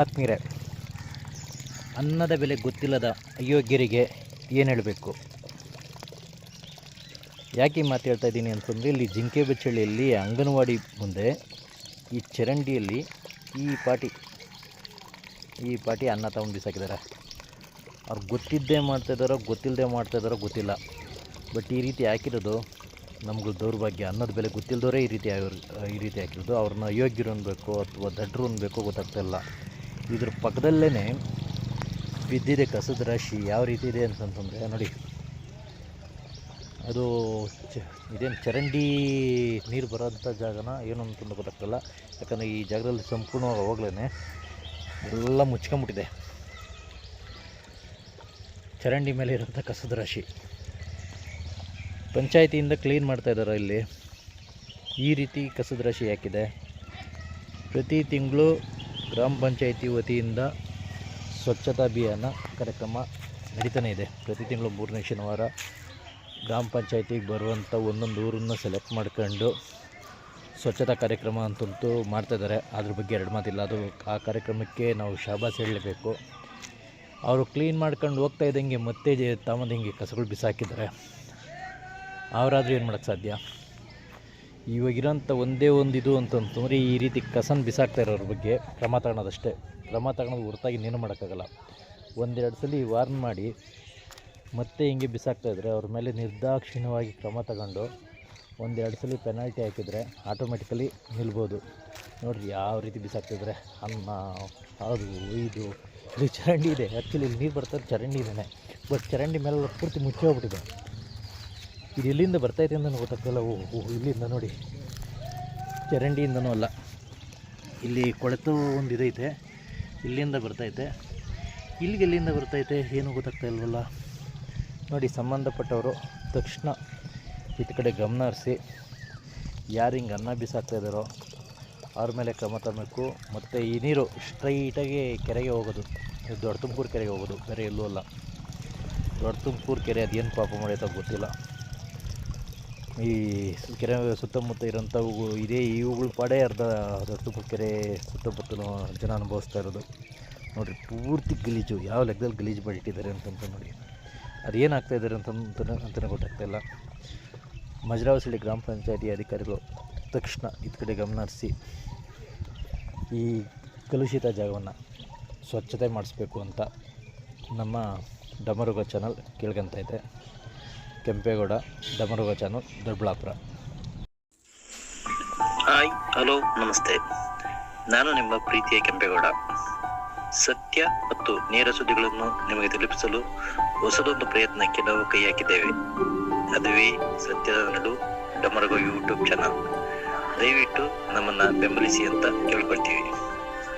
ಆತ್ಮೀಯರೇ, ಅನ್ನದ ಬೆಲೆ ಗೊತ್ತಿಲ್ಲದ ಅಯೋಗ್ಯರಿಗೆ ಏನು ಹೇಳಬೇಕು? ಯಾಕೆ ಮಾತು ಹೇಳ್ತಾ ಇದ್ದೀನಿ ಅಂತಂದರೆ, ಇಲ್ಲಿ ಜಿಂಕೆ ಬೆಚ್ಚಳ್ಳಿಯಲ್ಲಿ ಅಂಗನವಾಡಿ ಮುಂದೆ ಈ ಚರಂಡಿಯಲ್ಲಿ ಈ ಪಾಟಿ ಈ ಪಾಟಿ ಅನ್ನ ತಗೊಂಡು ಬಿಸಾಕಿದ್ದಾರೆ. ಅವ್ರು ಗೊತ್ತಿದ್ದೇ ಮಾಡ್ತಾಯಿದ್ದಾರೋ ಗೊತ್ತಿಲ್ಲದೆ ಮಾಡ್ತಾಯಿದ್ದಾರೋ ಗೊತ್ತಿಲ್ಲ. ಬಟ್ ಈ ರೀತಿ ಹಾಕಿರೋದು ನಮಗೂ ದೌರ್ಭಾಗ್ಯ. ಅನ್ನದ ಬೆಲೆ ಗೊತ್ತಿಲ್ಲದವರೇ ಈ ರೀತಿ ಈ ರೀತಿ ಹಾಕಿರೋದು. ಅವ್ರನ್ನ ಅಯೋಗ್ಯರು ಅನ್ಬೇಕು ಅಥವಾ ದಡ್ರು ಅನ್ಬೇಕು ಗೊತ್ತಾಗ್ತಾ ಇಲ್ಲ. ಇದ್ರ ಪಕ್ಕದಲ್ಲೇ ಬಿದ್ದಿದೆ, ಕಸದ ರಾಶಿ ಯಾವ ರೀತಿ ಇದೆ ಅಂತಂತಂದರೆ, ನೋಡಿ. ಅದು ಚ, ಇದೇನು ಚರಂಡಿ ನೀರು ಬರೋಂಥ ಜಾಗನ ಏನು ಅಂತಂದು ಗೊತ್ತಾಗ್ತಲ್ಲ. ಯಾಕಂದರೆ ಈ ಜಾಗದಲ್ಲಿ ಸಂಪೂರ್ಣವಾಗಿ ಅವಾಗಲೇ ಎಲ್ಲ ಮುಚ್ಕೊಂಬಿಟ್ಟಿದೆ. ಚರಂಡಿ ಮೇಲೆ ಇರೋಂಥ ಕಸದ ರಾಶಿ. ಪಂಚಾಯತಿಯಿಂದ ಕ್ಲೀನ್ ಮಾಡ್ತಾ ಇದ್ದಾರೆ ಇಲ್ಲಿ. ಈ ರೀತಿ ಕಸದ ರಾಶಿ ಯಾಕಿದೆ? ಪ್ರತಿ ತಿಂಗಳು ಗ್ರಾಮ ಪಂಚಾಯಿತಿ ವತಿಯಿಂದ ಸ್ವಚ್ಛತಾ ಅಭಿಯಾನ ಕಾರ್ಯಕ್ರಮ ನಡೀತಾನೆ ಇದೆ. ಪ್ರತಿ ತಿಂಗಳು ಮೂರನೇ ಶನಿವಾರ ಗ್ರಾಮ ಪಂಚಾಯತಿಗೆ ಬರುವಂಥ ಒಂದೊಂದು ಊರನ್ನ ಸೆಲೆಕ್ಟ್ ಮಾಡ್ಕೊಂಡು ಸ್ವಚ್ಛತಾ ಕಾರ್ಯಕ್ರಮ ಅಂತಂತೂ ಮಾಡ್ತಾಯಿದ್ದಾರೆ ಅದ್ರ ಬಗ್ಗೆ ಎರಡು ಮಾತಿಲ್ಲ. ಅದು ಆ ಕಾರ್ಯಕ್ರಮಕ್ಕೆ ನಾವು ಶಾಬಾಸ್ ಹೇಳಲೇಬೇಕು. ಅವರು ಕ್ಲೀನ್ ಮಾಡ್ಕೊಂಡು ಹೋಗ್ತಾ ಇದ್ದಂಗೆ ಮತ್ತೆ ತಾಮಂದು ಹಿಂಗೆ ಕಸಗಳು ಬಿಸಾಕಿದ್ದಾರೆ. ಅವರಾದರೂ ಏನು ಮಾಡೋಕ್ಕೆ ಸಾಧ್ಯ? ಇವಾಗಿರೋಂಥ ಒಂದೇ ಒಂದು ಇದು ಅಂತಂತಂದರೆ ಈ ರೀತಿ ಕಸನ ಬಿಸಾಕ್ತಾ ಇರೋರ ಬಗ್ಗೆ ಕ್ರಮ ತಗೊಳೋದಷ್ಟೇ. ಕ್ರಮ ತಗೊಳೋದು ಹೊರತಾಗಿ ನೀನು ಮಾಡೋಕ್ಕಾಗಲ್ಲ. ಒಂದೆರಡು ಸಲ ವಾರ್ನ್ ಮಾಡಿ, ಮತ್ತೆ ಹಿಂಗೆ ಬಿಸಾಕ್ತಾ ಇದ್ದರೆ ಅವ್ರ ಮೇಲೆ ನಿರ್ದಾಕ್ಷಿಣ್ಯವಾಗಿ ಕ್ರಮ ತಗೊಂಡು ಒಂದೆರಡು ಸಲ ಪೆನಾಲ್ಟಿ ಹಾಕಿದರೆ ಆಟೋಮೆಟಿಕಲಿ ನಿಲ್ಬೋದು. ನೋಡಿರಿ ಯಾವ ರೀತಿ ಬಿಸಾಕ್ತಿದ್ರೆ ಅನ್ನ ಅದು, ಇದು ಇಲ್ಲಿ ಚರಂಡಿ ಇದೆ. ಆ್ಯಕ್ಚುಲಿ ಇಲ್ಲಿ ನೀರು ಬರ್ತಾರೆ, ಚರಂಡಿ ಇದೆ ಬಟ್ ಚರಂಡಿ ಮೇಲೆ ಪೂರ್ತಿ ಮುಚ್ಚಿ ಹೋಗ್ಬಿಟ್ಟಿದೆ. ಇದು ಎಲ್ಲಿಂದ ಬರ್ತೈತೆ ಅಂತ ಗೊತ್ತಾಗ್ತಲ್ಲ ಓ ಓ, ಇಲ್ಲಿಂದ ನೋಡಿ. ಚರಂಡಿಯಿಂದನೂ ಅಲ್ಲ. ಇಲ್ಲಿ ಕೊಳೆತು ಒಂದು ಇದೈತೆ, ಇಲ್ಲಿಂದ ಬರ್ತೈತೆ ಇಲ್ಲಿಗೆ ಎಲ್ಲಿಂದ ಬರ್ತೈತೆ ಏನು ಗೊತ್ತಾಗ್ತಾ ಇಲ್ವಲ್ಲ? ನೋಡಿ, ಸಂಬಂಧಪಟ್ಟವರು ತಕ್ಷಣ ಈ ಕಡೆ ಗಮನ ಹರಿಸಿ, ಯಾರು ಹಿಂಗೆ ಅನ್ನ ಬಿಸಾಕ್ತಾ ಇದ್ದಾರೋ ಅವ್ರ ಮೇಲೆ ಕ್ರಮ ತರಬೇಕು. ಮತ್ತು ಈ ನೀರು ಸ್ಟ್ರೈಟಾಗಿ ಕೆರೆಗೆ ಹೋಗೋದು. ದೊಡ್ಡ ತುಮಕೂರು ಕೆರೆಗೆ ಹೋಗೋದು. ಬೇರೆ ಎಲ್ಲೂ ಅಲ್ಲ. ದೊಡ್ಡ ತುಮಕೂರು ಕೆರೆ ಅದೇನು ಪಾಪ ಮಾಡೈತೋ ಗೊತ್ತಿಲ್ಲ. ಈ ಕೆರೆ ಸುತ್ತಮುತ್ತ ಇರೋಂಥವು ಇದೇ ಇವುಗಳ ಪಾಡೇ ಅರ್ಧ ದೊಡ್ಡ ಕೆರೆ ಸುತ್ತಮುತ್ತಲೂ ಜನ ಅನುಭವಿಸ್ತಾ ಇರೋದು. ನೋಡಿರಿ, ಪೂರ್ತಿ ಗಲೀಜು. ಯಾವ ಲೆಕ್ಕದಲ್ಲಿ ಗಲೀಜು ಮಾಡಿಟ್ಟಿದ್ದಾರೆ ಅಂತಂತ ನೋಡಿ. ಅದು ಆಗ್ತಾ ಇದ್ದಾರೆ ಅಂತ ಅಂತಲೇ ಗೊತ್ತಾಗ್ತಾ ಇಲ್ಲ. ಮಜರಾವಸಳ್ಳಿ ಗ್ರಾಮ ಪಂಚಾಯತಿ ಅಧಿಕಾರಿಗಳು ತಕ್ಷಣ ಇದು ಕಡೆ ಗಮನ ಹರಿಸಿ ಈ ಕಲುಷಿತ ಜಾಗವನ್ನು ಸ್ವಚ್ಛತೆ ಮಾಡಿಸ್ಬೇಕು ಅಂತ ನಮ್ಮ ಡಮರುಗ ಚಾನಲ್ ಕೇಳ್ಕೊಂತ ಇದೆ. Kempegowda, Damaruga channel, Doddaballapura. Hi, hello, ನಮಸ್ತೆ. ನಾನು ನಿಮ್ಮ ಪ್ರೀತಿಯ ಕೆಂಪೇಗೌಡ. ಸತ್ಯ ಮತ್ತು ನೇರ ಸುದ್ದಿಗಳನ್ನು ನಿಮಗೆ ತಲುಪಿಸಲು ಹೊಸದೊಂದು ಪ್ರಯತ್ನಕ್ಕೆ ನಾವು ಕೈ ಹಾಕಿದ್ದೇವೆ. ಅದುವೇ ಸತ್ಯದ ನಡು ಡಮರಗೋ ಯೂಟ್ಯೂಬ್ ಚಾನಲ್. ದಯವಿಟ್ಟು ನಮ್ಮನ್ನ ಬೆಂಬಲಿಸಿ ಅಂತ ಕೇಳ್ಕೊಳ್ತೀವಿ.